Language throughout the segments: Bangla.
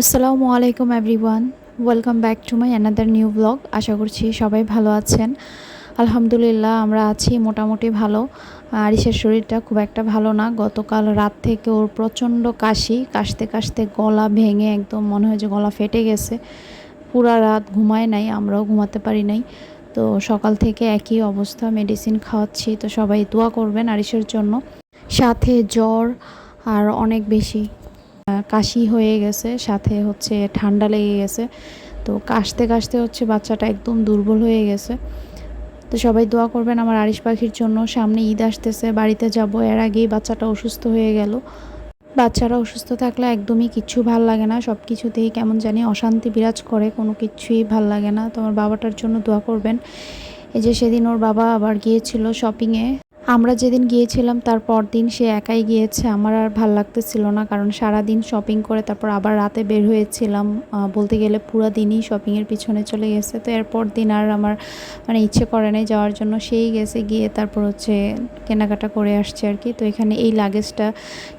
আসসালামু আলাইকুম everyone welcome back to my another new blog আশা করছি সবাই ভালো আছেন। আলহামদুলিল্লাহ, আমরা আছি মোটামুটি ভালো। আরিসের শরীরটা খুব একটা ভালো না। গতকাল রাত থেকে ওর প্রচণ্ড কাশি। কাশতে কাশতে গলা ভেঙে একদম মনে হয় যে গলা ফেটে গেছে। পুরা রাত ঘুমায় নাই, আমরাও ঘুমাতে পারি নাই। তো সকাল থেকে একই অবস্থা মেডিসিন খাওয়াচ্ছি। তো সবাই দোয়া করবেন আরিসের জন্য। সাথে জ্বর আর অনেক বেশি। কাশি হয়ে গেছে, সাথে হচ্ছে ঠান্ডা লেগে গেছে। তো কাশতে কাশতে হচ্ছে বাচ্চাটা একদম দুর্বল হয়ে গেছে। তো সবাই দোয়া করবেন আমার আরিশ পাখির জন্য, সামনে ঈদ আসতেছে, বাড়িতে যাব। এর আগেই বাচ্চাটা অসুস্থ হয়ে গেল। বাচ্চারা অসুস্থ থাকলে একদমই কিচ্ছু ভালো লাগে না। সব কিছুতেই কেমন জানি অশান্তি বিরাজ করে, কোনো কিছুই ভালো লাগে না। তোমার বাবাটার জন্য দোয়া করবেন। এই যে সেদিন ওর বাবা আবার গিয়েছিল শপিংয়ে আমরা যেদিন গিয়েছিলাম, তার দিন সে একাই গিয়েছে। আমার আর ভালো লাগতেছিল না, কারণ সারা দিন শপিং করে, তারপর আবার রাতে বের হয়েছিলাম। বলতে গেলে পুরো দিনই শপিংয়ের পিছনে চলে গেছে। তো এরপর দিন আর আমার মানে ইচ্ছে করে নাই যাওয়ার জন্য। সেই গেছে, গিয়ে তারপর হচ্ছে কেনাকাটা করে আসছে আর কি। তো এখানে এই লাগেজটা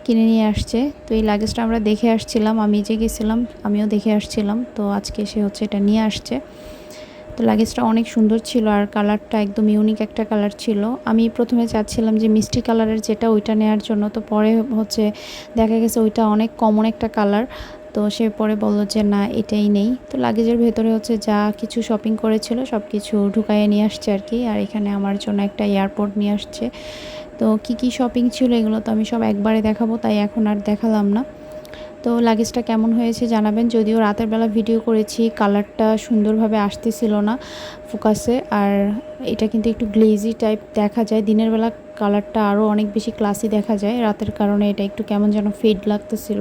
কিনে নিয়ে আসছে। তো এই লাগেজটা আমরা দেখে আসছিলাম। আমি যে গেছিলাম, আমিও দেখে আসছিলাম। তো আজকে সে হচ্ছে এটা নিয়ে আসছে। তো লাগেজটা অনেক সুন্দর ছিল আর কালারটা একদম ইউনিক একটা কালার ছিল। আমি প্রথমে চাচ্ছিলাম যে মিষ্টি কালারের যেটা ওইটা নেওয়ার জন্য, তো পরে হচ্ছে দেখা গেছে ওইটা অনেক কমন একটা কালার তো সে পরে বলল যে না, এটাই নেই। তো লাগেজের ভেতরে হচ্ছে যা কিছু শপিং করেছিল সব কিছু ঢুকাইয়ে নিয়ে আসছে আর কি, আর এখানে আমার জন্য একটা এয়ারপোর্ট নিয়ে আসছে। তো কি কি শপিং ছিল এগুলো তো আমি সব একবারে দেখাবো, তাই এখন আর দেখালাম না। তো লাগেজটা কেমন হয়েছে জানাবেন। যদিও রাতের বেলা ভিডিও করেছি কালারটা সুন্দরভাবে আসতেছিল না ফোকাসে আর এটা কিন্তু একটু গ্লেজি টাইপ দেখা যায়। দিনের বেলা কালারটা আরও অনেক বেশি ক্লাসি দেখা যায়। রাতের কারণে এটা একটু কেমন যেন ফেড লাগতেছিল।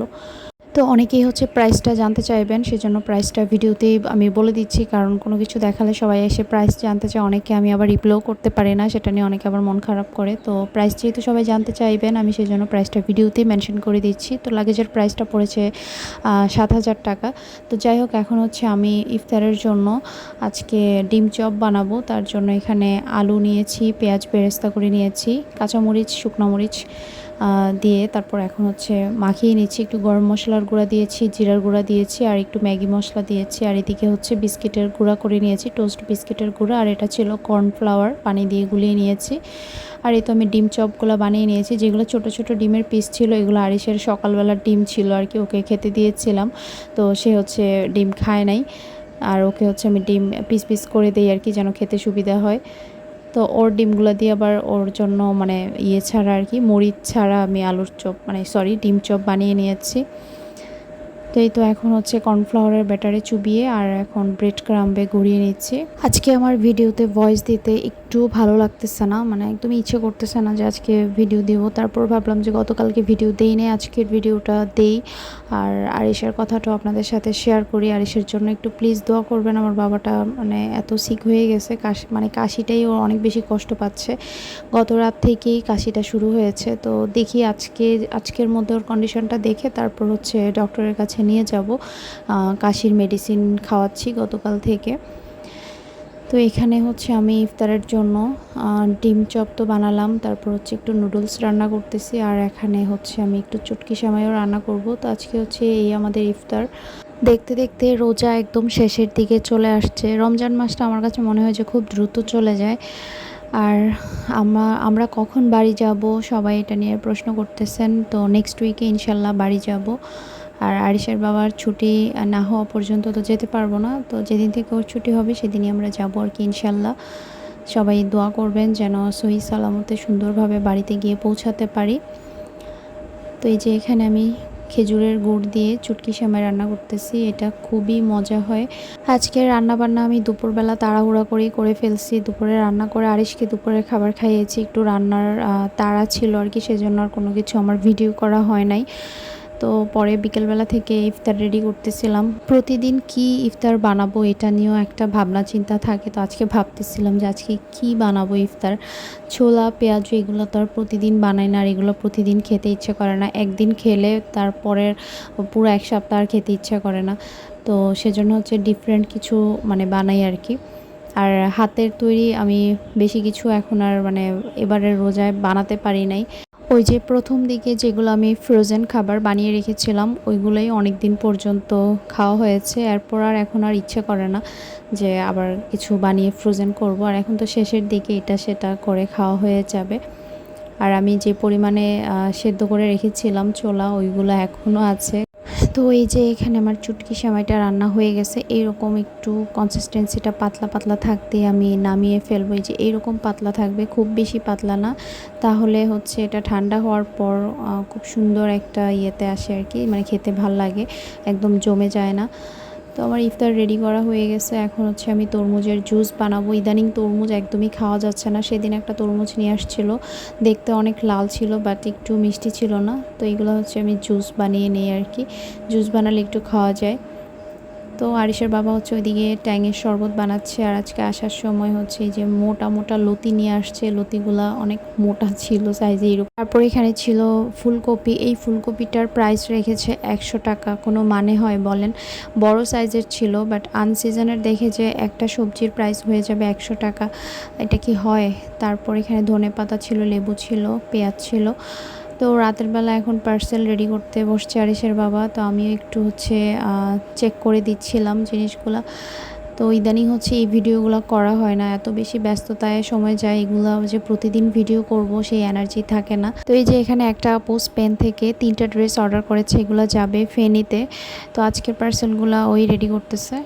তো অনেকেই হচ্ছে প্রাইসটা জানতে চাইবেন, সেজন্য প্রাইসটা ভিডিওতেই আমি বলে দিচ্ছি। কারণ কোনো কিছু দেখালে সবাই এসে প্রাইস জানতে চায়। অনেকে আমি আবার রিপ্লেও করতে পারি না, সেটা নিয়ে অনেকে আবার মন খারাপ করে। তো প্রাইস যেহেতু সবাই জানতে চাইবেন, আমি সেজন্য প্রাইসটা ভিডিওতেই মেনশন করে দিচ্ছি। তো লাগেজের প্রাইসটা পড়েছে সাত হাজার টাকা। তো যাই হোক, এখন হচ্ছে আমি ইফতারের জন্য আজকে ডিম চপ বানাবো। তার জন্য এখানে আলু নিয়েছি, পেঁয়াজ বেরেস্তা করে নিয়েছি, কাঁচামরিচ, শুকনো মরিচ দিয়ে তারপর এখন হচ্ছে মাখিয়ে নিচ্ছি। একটু গরম মশলার গুঁড়া দিয়েছি, জিরার গুঁড়া দিয়েছি আর একটু ম্যাগি মশলা দিয়েছি। আর এদিকে হচ্ছে বিস্কিটের গুঁড়া করে নিয়েছি, টোস্ট বিস্কিটের গুঁড়া। আর এটা ছিল কর্নফ্লাওয়ার, পানি দিয়ে গুলিয়ে নিয়েছি। আর এই তো আমি ডিম চপগুলো বানিয়ে নিয়েছি, যেগুলো ছোট ছোট ডিমের পিস ছিল, এগুলো আরিসের সকালবেলার ডিম ছিল আর কি, ওকে খেতে দিয়েছিলাম। তো সে হচ্ছে ডিম খায় নাই, আর ওকে হচ্ছে আমি ডিম পিস পিস করে দিই আর কি, যেন খেতে সুবিধা হয়। তো ওর ডিমগুলো দিয়ে আবার ওর জন্য মানে ইয়ে ছাড়া আর কি মরিচ ছাড়া আমি আলুর চপ মানে সরি ডিম চপ বানিয়ে নিয়েছি। তো এই তো এখন হচ্ছে কর্নফ্লাওয়ারের ব্যাটারে চুবিয়ে আর এখন ব্রেড ক্রাম্বে ঘুরিয়ে নিচ্ছি। আজকে আমার ভিডিওতে ভয়েস দিতে একটু ভালো লাগতেছে না মানে একদম ইচ্ছে করতেছে না যে আজকে ভিডিও দিব। তারপর ভাবলাম যে গতকালকে ভিডিও দেই নেই, আজকের ভিডিওটা দেই। আর আরিসের কথাটাও আপনাদের সাথে শেয়ার করি। আরিসের জন্য একটু প্লিজ দোয়া করবেন, আমার বাবাটা মানে এত সিক হয়ে গেছে, কাশি মানে কাশিটাই ও অনেক বেশি কষ্ট পাচ্ছে। গত রাত থেকেই কাশিটা শুরু হয়েছে, তো দেখি আজকে, আজকের মধ্যে ওর কন্ডিশনটা দেখে তারপর হচ্ছে ডক্টরের কাছে নিয়ে যাব। কাশির মেডিসিন খাওয়াচ্ছি গতকাল থেকে। তো এখানে হচ্ছে আমি ইফতারের জন্য ডিম চপ তো বানালাম, তারপর হচ্ছে একটু নুডলস রান্না করতেছি, আর এখানে হচ্ছে আমি একটু চটকি সামাইও রান্না করব। তো আজকে হচ্ছে এই আমাদের ইফতার। দেখতে দেখতে রোজা একদম শেষের দিকে চলে আসছে। রমজান মাসটা আমার কাছে মনে হয় যে খুব দ্রুত চলে যায়। আর আমরা আমরা কখন বাড়ি যাব, সবাই এটা নিয়ে প্রশ্ন করতেছেন। তো নেক্সট উইকে ইনশাল্লাহ বাড়ি যাব। আর আরিসের বাবার ছুটি না হওয়া পর্যন্ত তো যেতে পারব না। তো যেদিন থেকে ওর ছুটি হবে সেদিনই আমরা যাব আর কি ইনশাল্লাহ সবাই দোয়া করবেন যেন সহি সালামতে সুন্দরভাবে বাড়িতে গিয়ে পৌঁছাতে পারি। তো এই যে এখানে আমি খেজুরের গুড় দিয়ে চুটকি সামাই রান্না করতেছি, এটা খুবই মজা হয়। আজকে রান্না বান্না আমি দুপুরবেলা তাড়াহুড়া করেই করে ফেলছি। দুপুরে রান্না করে আরিশকে দুপুরের খাবার খাইয়েছি, একটু রান্নার তাড়া ছিল আর কি, সেজন্য আর কোনো কিছু আমার ভিডিও করা হয় নাই। তো পরে বিকেলবেলা থেকে ইফতার রেডি করতেছিলাম। প্রতিদিন কি ইফতার বানাবো এটা নিয়েও একটা ভাবনা চিন্তা থাকে, তো আজকে ভাবতেছিলাম যে আজকে কি বানাবো ইফতার? ছোলা, পেঁয়াজ এগুলো তো আর প্রতিদিন বানাই না আর এগুলো প্রতিদিন খেতে ইচ্ছে করে না। একদিন খেলে তারপরের পুরো এক সপ্তাহ আর খেতে ইচ্ছে করে না। তো সেজন্য হচ্ছে ডিফারেন্ট কিছু মানে বানাই আর কি। আর হাতের তৈরি আমি বেশি কিছু এখন আর মানে এবারের রোজায় বানাতে পারি নাই। ওই যে প্রথম দিকে যেগুলো আমি ফ্রোজেন খাবার বানিয়ে রেখেছিলাম, ওইগুলোই অনেক দিন পর্যন্ত খাওয়া হয়েছে। এরপর আর এখন আর ইচ্ছে করে না যে আবার কিছু বানিয়ে ফ্রোজেন করব। আর এখন তো শেষের দিকে এটা সেটা করে খাওয়া হয়ে যাবে। আর আমি যে পরিমাণে সেদ্ধ করে রেখেছিলাম চোলা ওইগুলো এখনও আছে। তো এই যে এখানে আমার চুটকি সেমাইটা রান্না হয়ে গেছে, এইরকম একটু কনসিস্টেন্সিটা পাতলা পাতলা থাকতে আমি নামিয়ে ফেলব। এই যে এইরকম পাতলা থাকবে, খুব বেশি পাতলা না। তাহলে হচ্ছে এটা ঠান্ডা হওয়ার পর খুব সুন্দর একটা ইয়েতে আসে আর কি মানে খেতে ভালো লাগে, একদম জমে যায় না। তো আমার ইফতার রেডি করা হয়ে গেছে। এখন হচ্ছে আমি তরমুজের জুস বানাবো। ইদানিং তরমুজ একদমই খাওয়া যাচ্ছে না। সেদিন একটা তরমুজ নিয়ে আসছিল। দেখতে অনেক লাল ছিল বাট একটু মিষ্টি ছিল না। তো এগুলো হচ্ছে আমি জুস বানিয়ে নিই আর কি। জুস বানালে একটু খাওয়া যায়। তো আরিসের বাবা হচ্ছে ওইদিকে ট্যাঙের শরবত বানাচ্ছে আর আজকে আসার সময় হচ্ছে যে মোটা মোটা লতি নিয়ে আসছে। লতিগুলা অনেক মোটা ছিল সাইজে এরকম। তারপর এখানে ছিল ফুলকপি। এই ফুলকপিটার প্রাইস রেখেছে একশো টাকা। কোনো মানে হয় বলেন। বড় সাইজের ছিল বাট আনসিজনের দেখে যে একটা সবজির প্রাইস হয়ে যাবে একশো টাকা। এটা কি হয়? তারপর এখানে ধনে পাতা ছিল, লেবু ছিল, পেঁয়াজ ছিল। তো রাতের বেলা এখন পার্সেল রেডি করতে বসছে আরিসের বাবা, তো আমিও একটু হচ্ছে চেক করে দিচ্ছিলাম জিনিসগুলো। তো ইদানিং হচ্ছে এই ভিডিওগুলো করা হয় না, এত বেশি ব্যস্ততায় সময় যায় এগুলো যে প্রতিদিন ভিডিও করব সেই এনার্জি থাকে না। তো এই যে এখানে একটা পোস পেন থেকে তিনটা ড্রেস অর্ডার করেছে, এগুলো যাবে ফেনীতে। তো আজকের পার্সেলগুলো ওই রেডি করতেছে।